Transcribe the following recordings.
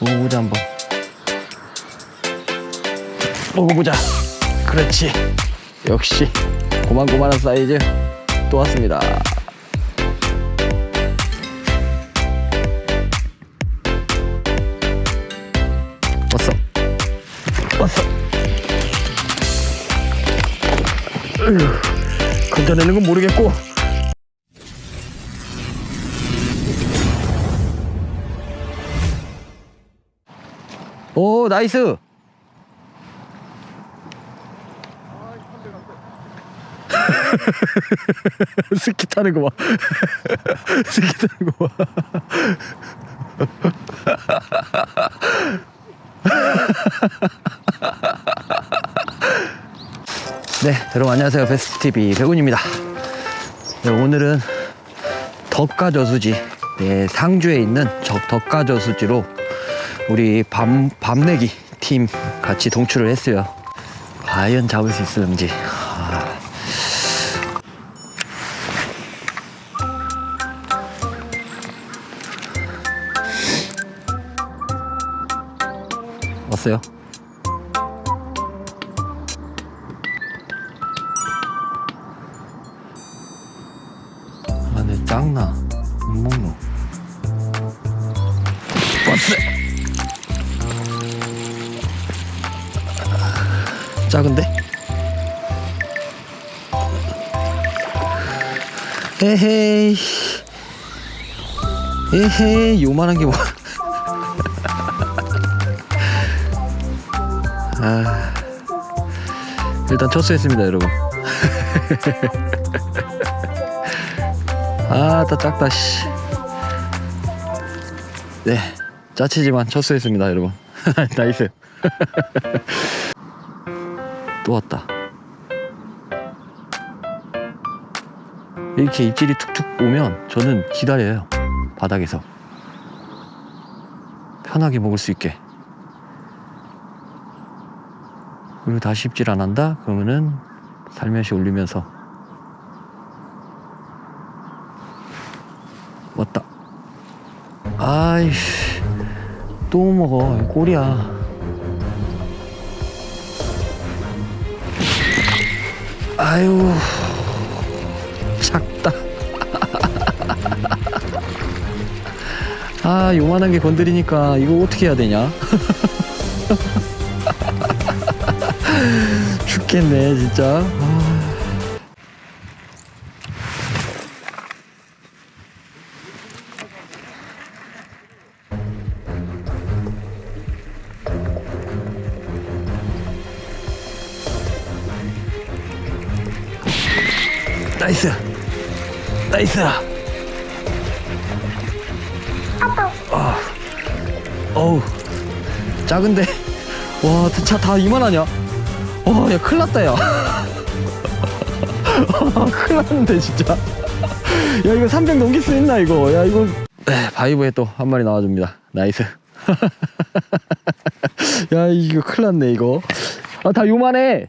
먹어보자 한번. 먹어보자. 그렇지. 역시 고만고만한 사이즈 또 왔습니다. 왔어. 왔어. 으휴, 건져내는 건 모르겠고 오 나이스 스키 타는 거 봐. 스키 타는 거 봐. 네, 여러분 안녕하세요. 베스트TV 백운입니다. 네, 오늘은 덕가저수지, 네, 상주에 있는 저 덕가저수지로 우리 밤, 밤내기 팀 같이 동출을 했어요. 과연 잡을 수 있을는지. 아. 왔어요? 작은데? 에헤이. 에헤이, 요만한 게 뭐. 아. 일단 첫수했습니다, 여러분. 아, 따 작다, 씨. 네. 짜치지만 첫수했습니다, 여러분. 나이스. 또 왔다. 이렇게 입질이 툭툭 오면 저는 기다려요. 바닥에서. 편하게 먹을 수 있게. 그리고 다시 입질 안 한다? 그러면은 살며시 올리면서. 왔다. 아이씨. 또 먹어. 꼬리야. 아유. 작다. 아 요만한 게 건드리니까 이거 어떻게 해야 되냐? 죽겠네 진짜 나이스 나이스 아 어우. 작은데. 와 차 다 이만하냐? 와야 큰일 났다 야. 큰일 났는데 진짜. 야 이거 300 넘길 수 있나 이거? 야 이거. 네, 바이브에 또 한 마리 나와줍니다. 나이스. 야 이거 큰일 났네 이거. 아 다 요만해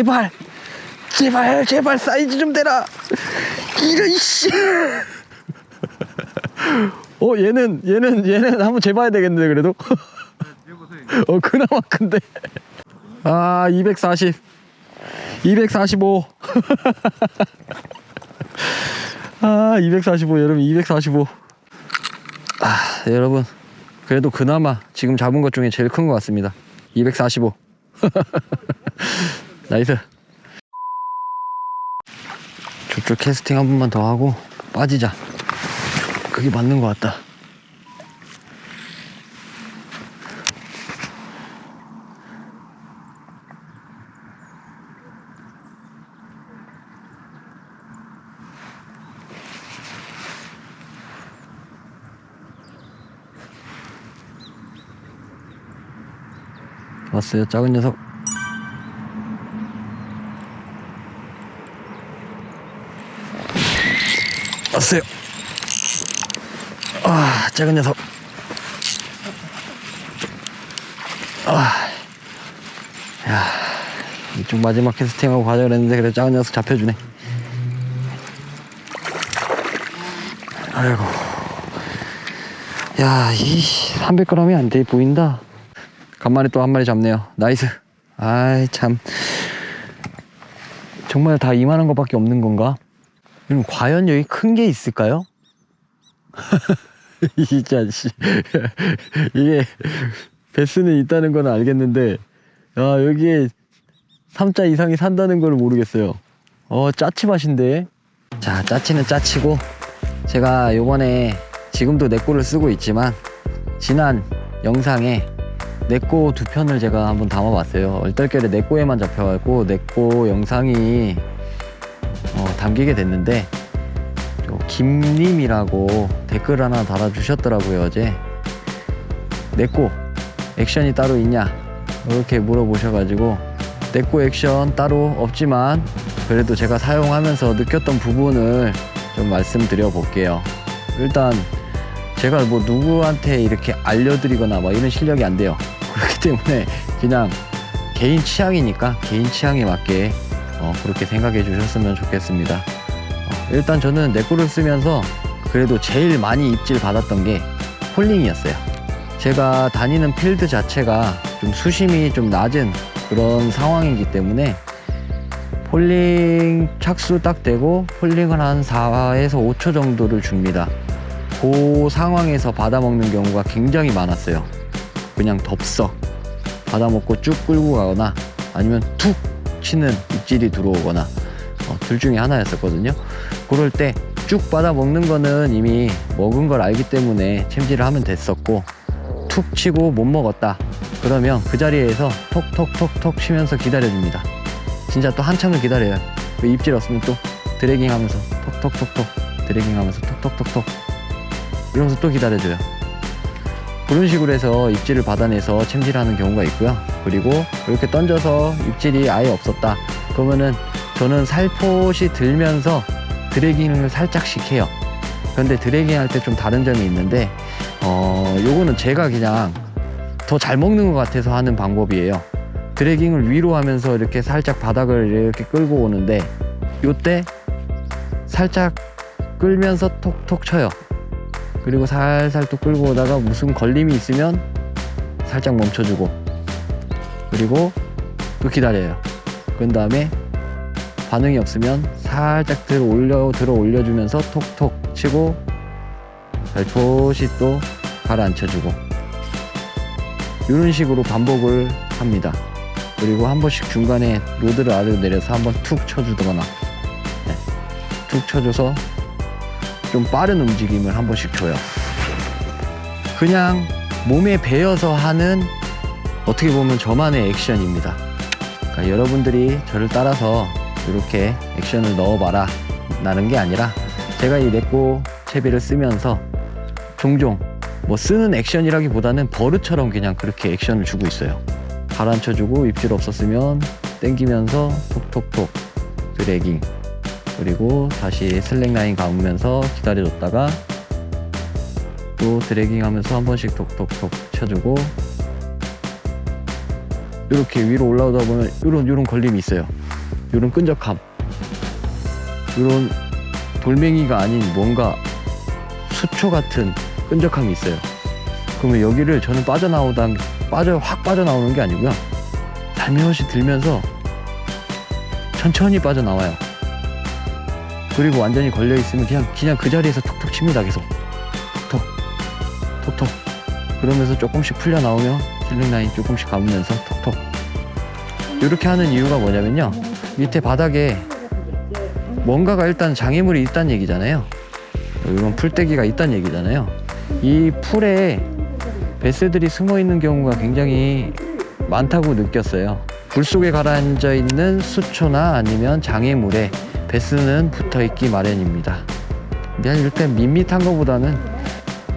제발, 제발, 제발 사이즈 좀 대라. 이런 씨. 어 얘는 얘는 얘는 한번 재봐야 되겠는데 그래도. 어 그나마 큰데. 아 240, 245. 아 245 여러분 245. 아 여러분 그래도 그나마 지금 잡은 것 중에 제일 큰 것 같습니다 245 나이스. 저쪽 캐스팅 한 번만 더 하고 빠지자. 그게 맞는 것 같다. 왔어요 작은 녀석 왔어요. 아, 작은 녀석. 아, 야, 이쪽 마지막 캐스팅하고 가자 그랬는데 그래 작은 녀석 잡혀주네. 아이고, 야, 이 300g이 안 돼 보인다. 간만에 또 한 마리 잡네요. 나이스. 아이 참. 정말 다 이만한 것밖에 없는 건가? 그럼 과연 여기 큰 게 있을까요? 이 자식. 이게 베스는 있다는 건 알겠는데 야 여기에 3자 이상이 산다는 걸 모르겠어요. 어 짜치 맛인데. 자 짜치는 짜치고 제가 요번에 지금도 내 거를 쓰고 있지만 지난 영상에 내꼬 두 편을 제가 한번 담아봤어요. 얼떨결에 내꼬에만 잡혀갖고 내꼬 영상이 어, 담기게 됐는데 저 김님이라고 댓글 하나 달아주셨더라고요 어제. 내꼬 액션이 따로 있냐? 이렇게 물어보셔가지고 내꼬 액션 따로 없지만 그래도 제가 사용하면서 느꼈던 부분을 좀 말씀드려 볼게요. 일단 제가 뭐 누구한테 이렇게 알려드리거나 막 이런 실력이 안 돼요. 그렇기 때문에 그냥 개인 취향이니까 개인 취향에 맞게 어, 그렇게 생각해 주셨으면 좋겠습니다. 어, 일단 저는 내 거를 쓰면서 그래도 제일 많이 입질 받았던 게 폴링이었어요. 제가 다니는 필드 자체가 좀 수심이 좀 낮은 그런 상황이기 때문에 폴링 착수 딱 되고 폴링을 한 4에서 5초 정도를 줍니다. 그 상황에서 받아먹는 경우가 굉장히 많았어요. 그냥 덥석 받아먹고 쭉 끌고 가거나 아니면 툭 치는 입질이 들어오거나 어, 둘 중에 하나였었거든요. 그럴 때 쭉 받아 먹는 거는 이미 먹은 걸 알기 때문에 챔질을 하면 됐었고 툭 치고 못 먹었다. 그러면 그 자리에서 톡톡톡톡 치면서 기다려줍니다. 진짜 또 한참을 기다려요. 그 입질 없으면 또 드래깅 하면서 톡톡톡톡 드래깅 하면서 톡톡톡톡 이러면서 또 기다려줘요. 그런 식으로 해서 입질을 받아내서 챔질하는 경우가 있고요. 그리고 이렇게 던져서 입질이 아예 없었다. 그러면은 저는 살포시 들면서 드래깅을 살짝씩 해요. 그런데 드래깅 할 때 좀 다른 점이 있는데, 어, 요거는 제가 그냥 더 잘 먹는 것 같아서 하는 방법이에요. 드래깅을 위로 하면서 이렇게 살짝 바닥을 이렇게 끌고 오는데, 요때 살짝 끌면서 톡톡 쳐요. 그리고 살살 또 끌고 오다가 무슨 걸림이 있으면 살짝 멈춰주고 그리고 또 기다려요. 그런 다음에 반응이 없으면 살짝 들어 올려 들어 올려주면서 톡톡 치고 살포시 또 가라앉혀주고 이런 식으로 반복을 합니다. 그리고 한 번씩 중간에 로드를 아래로 내려서 한번 툭 쳐주거나 네. 툭 쳐줘서 좀 빠른 움직임을 한 번씩 줘요. 그냥 몸에 배어서 하는 어떻게 보면 저만의 액션입니다. 그러니까 여러분들이 저를 따라서 이렇게 액션을 넣어봐라 나는 게 아니라 제가 이 내꼬 채비를 쓰면서 종종 뭐 쓰는 액션이라기보다는 버릇처럼 그냥 그렇게 액션을 주고 있어요. 가라앉혀주고 입질 없었으면 땡기면서 톡톡톡 드래깅 그리고 다시 슬랙 라인 감으면서 기다려줬다가 또 드래깅 하면서 한 번씩 톡톡톡 쳐주고 이렇게 위로 올라오다 보면 이런 이런 걸림이 있어요. 이런 끈적함, 이런 돌멩이가 아닌 뭔가 수초 같은 끈적함이 있어요. 그러면 여기를 저는 빠져나오다 빠져 확 빠져나오는 게 아니고요. 살며시 들면서 천천히 빠져나와요. 그리고 완전히 걸려 있으면 그냥 그냥 그 자리에서 톡톡 칩니다 계속 톡 톡톡 그러면서 조금씩 풀려 나오면 슬링 라인 조금씩 감으면서 톡톡. 이렇게 하는 이유가 뭐냐면요. 밑에 바닥에 뭔가가 일단 장애물이 있다는 얘기잖아요. 이런 풀떼기가 있다는 얘기잖아요. 이 풀에 베스들이 숨어 있는 경우가 굉장히 많다고 느꼈어요. 불 속에 가라앉아 있는 수초나 아니면 장애물에 베스는 붙어 있기 마련입니다. 그냥 이렇게 밋밋한 것보다는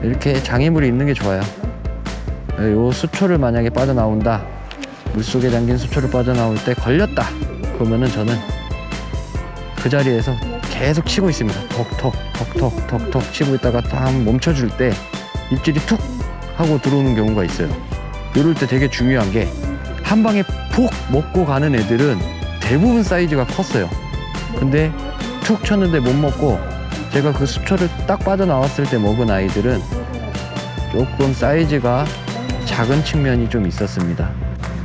이렇게 장애물이 있는 게 좋아요. 요 수초를 만약에 빠져나온다. 물속에 잠긴 수초를 빠져나올 때 걸렸다. 그러면은 저는 그 자리에서 계속 치고 있습니다. 톡톡 톡톡 톡톡 치고 있다가 딱 멈춰줄 때 입질이 툭 하고 들어오는 경우가 있어요. 이럴 때 되게 중요한 게 한 방에 푹 먹고 가는 애들은 대부분 사이즈가 컸어요. 근데 툭 쳤는데 못 먹고 제가 그 수초를 딱 빠져나왔을 때 먹은 아이들은 조금 사이즈가 작은 측면이 좀 있었습니다.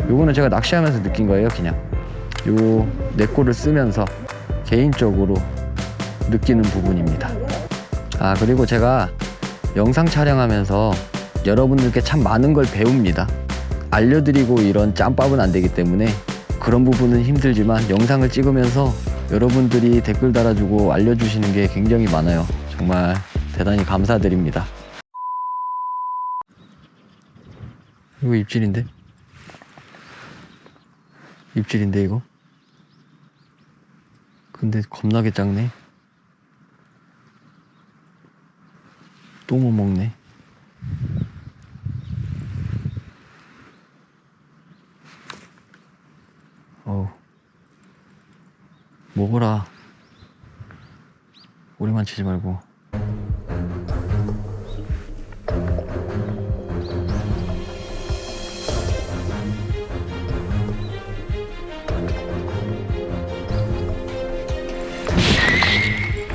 요거는 제가 낚시하면서 느낀 거예요, 그냥. 요 내꼬를 쓰면서 개인적으로 느끼는 부분입니다. 아, 그리고 제가 영상 촬영하면서 여러분들께 참 많은 걸 배웁니다. 알려드리고 이런 짬밥은 안 되기 때문에 그런 부분은 힘들지만 영상을 찍으면서 여러분들이 댓글 달아주고 알려주시는 게 굉장히 많아요. 정말 대단히 감사드립니다. 이거 입질인데? 입질인데 이거? 근데 겁나게 작네. 또 못 먹네. 어우. 먹어라. 우리만 치지 말고.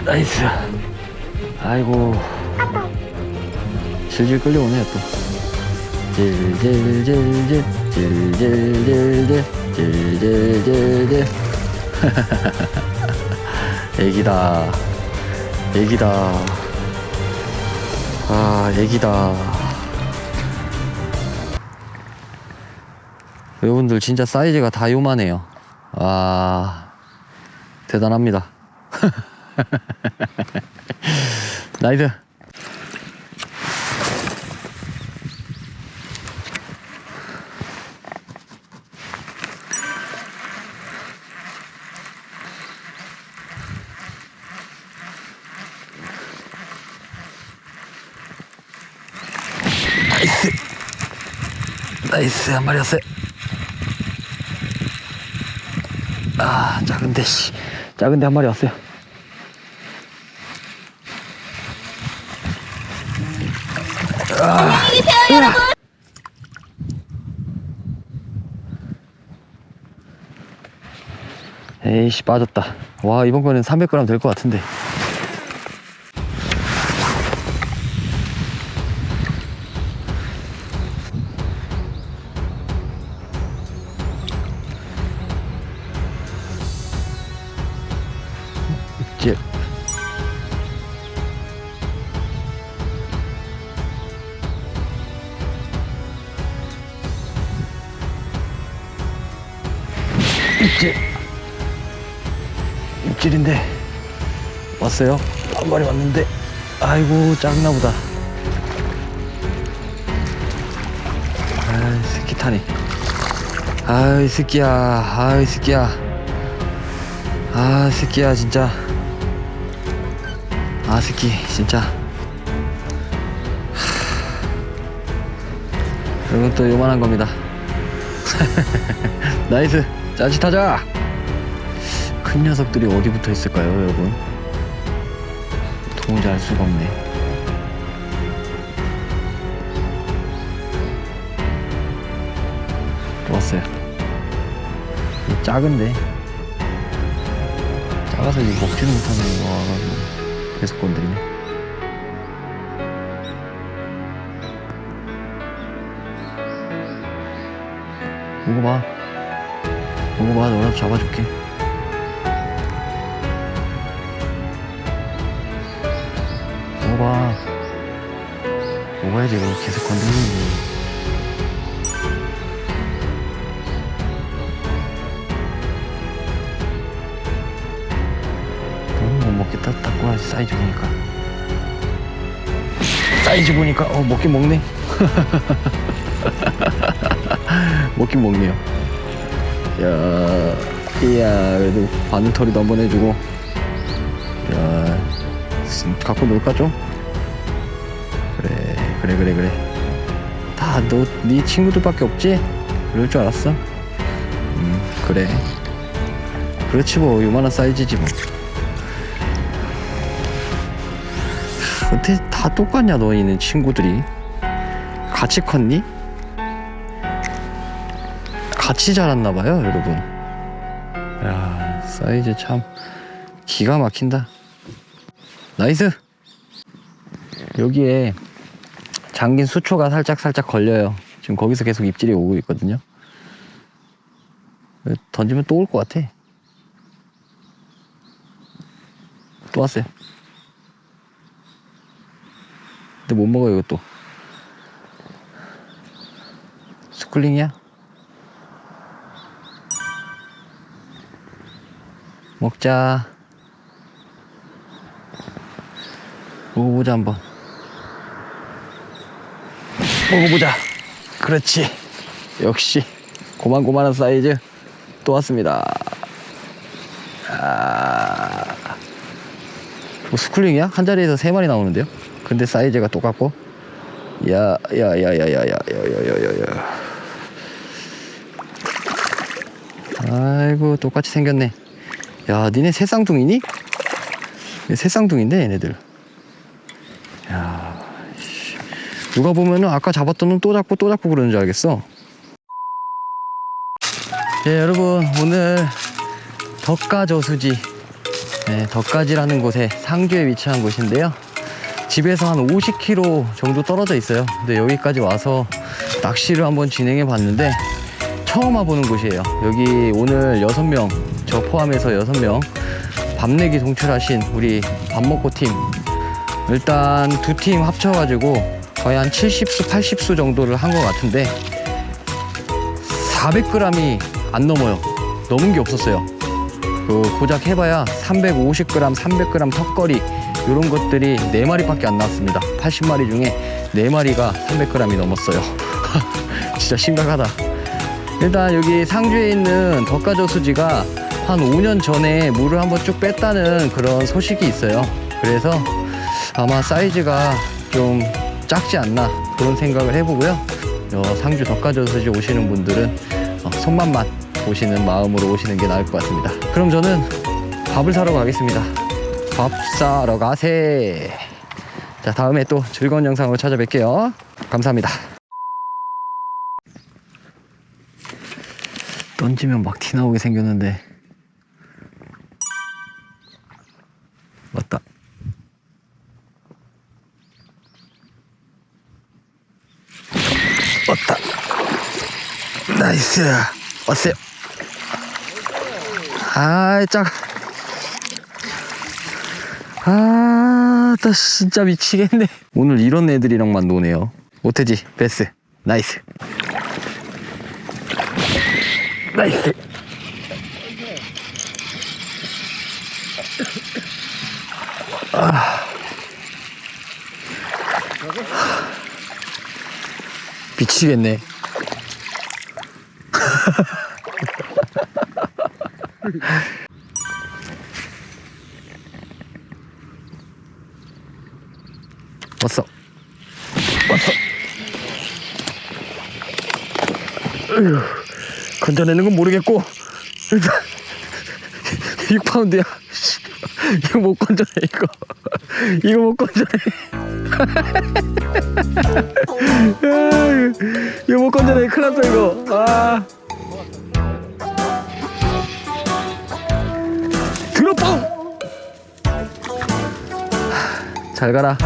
나이스. 아이고. 질질 끌려오네 또. 질질질질 질질질질 질질질질. 애기다. 애기다. 아, 애기다. 여러분들 진짜 사이즈가 다 요만해요. 아, 대단합니다. 나이스. 나이스. 나이스 한 마리 왔어요. 아 작은데 씨 작은데 한 마리 왔어요. 에이씨 빠졌다. 와 이번 거는 300g 될 것 같은데. 입질인데 왔어요. 한 마리 왔는데 아이고 작나 보다. 아이 새끼 타네. 아이 새끼야. 아이 새끼야. 아 새끼야 진짜. 아 새끼 진짜. 하, 이건 또 요만한 겁니다. 나이스 짜릿하자. 큰 녀석들이 어디 붙어 있을까요, 여러분? 도무지 알 수가 없네. 이거 작은데. 작아서 이거 먹지는 못하는 거 와가지고 계속 건드리네. 이거 봐. 이거 봐, 너라도 잡아줄게. 먹어봐. 먹어야지, 이거 계속 건드리는지. 너무 못 먹겠다. 딱 꼬라 사이즈 보니까. 사이즈 보니까, 어, 먹긴 먹네. 먹긴 먹네요. 야, 이야, 그래도 바늘털이도 한번 해주고. 야, 음, 갖고 놀까 좀? 그래 그래 그래 그래. 다 너 네 친구들밖에 없지? 그럴 줄 알았어? 음 그래. 그렇지 뭐 요만한 사이즈지 뭐. 어떻게 다 똑같냐 너희는 친구들이? 같이 컸니? 같이 자랐나봐요 여러분. 야 사이즈 참 기가 막힌다 나이스. 여기에 잠긴 수초가 살짝 살짝 걸려요. 지금 거기서 계속 입질이 오고 있거든요. 던지면 또 올 것 같아. 또 왔어요. 근데 못 먹어요 이것도. 스쿨링이야? 먹자 먹어보자 한번 먹어보자 그렇지 역시 고만고만한 사이즈 또 왔습니다 아... 뭐 스쿨링이야? 한 자리에서 세 마리 나오는데요? 근데 사이즈가 똑같고 야 야 야 야 야 야 야 야야야 아이고 똑같이 생겼네 야 니네 새 쌍둥이니? 새 쌍둥인데 얘네들 야 씨. 누가 보면은 아까 잡았던 놈 또 잡고 또 잡고 그러는 줄 알겠어. 예 여러분 오늘 덕가저수지. 네, 덕가지라는 곳에 상주에 위치한 곳인데요. 집에서 한 50km 정도 떨어져 있어요. 근데 여기까지 와서 낚시를 한번 진행해 봤는데 처음 와보는 곳이에요. 여기 오늘 6명 저 포함해서 6명 밤내기 동출하신 우리 밥 먹고 팀. 일단 두 팀 합쳐가지고 거의 한 70수 80수 정도를 한 것 같은데 400g이 안 넘어요. 넘은 게 없었어요. 그 고작 해봐야 350g 300g 턱걸이 이런 것들이 4마리밖에 안 나왔습니다. 80마리 중에 4마리가 300g이 넘었어요. 진짜 심각하다. 일단 여기 상주에 있는 덕가저수지가 한 5년 전에 물을 한번 쭉 뺐다는 그런 소식이 있어요. 그래서 아마 사이즈가 좀 작지 않나 그런 생각을 해보고요. 어, 상주 덕가저수지 오시는 분들은 어, 손맛만 보시는 마음으로 오시는 게 나을 것 같습니다. 그럼 저는 밥을 사러 가겠습니다. 밥 사러 가세. 자 다음에 또 즐거운 영상으로 찾아뵐게요. 감사합니다. 던지면 막티 나오게 생겼는데 왔다 나이스 왔어요 아이 짝 아, 나 진짜 미치겠네. 오늘 이런 애들이랑만 노네요. 오태지, 베스, 나이스. 나이스. 아. 미치겠네. 왔어. 왔어. 으휴, 건져내는 건 모르겠고 일단 6파운드야. 이거 못 건져내 이거. 이거 못 건져내. 야, 이거 못 건져내 큰일 났어 이거. 아. 들어 뻥. 잘 가라.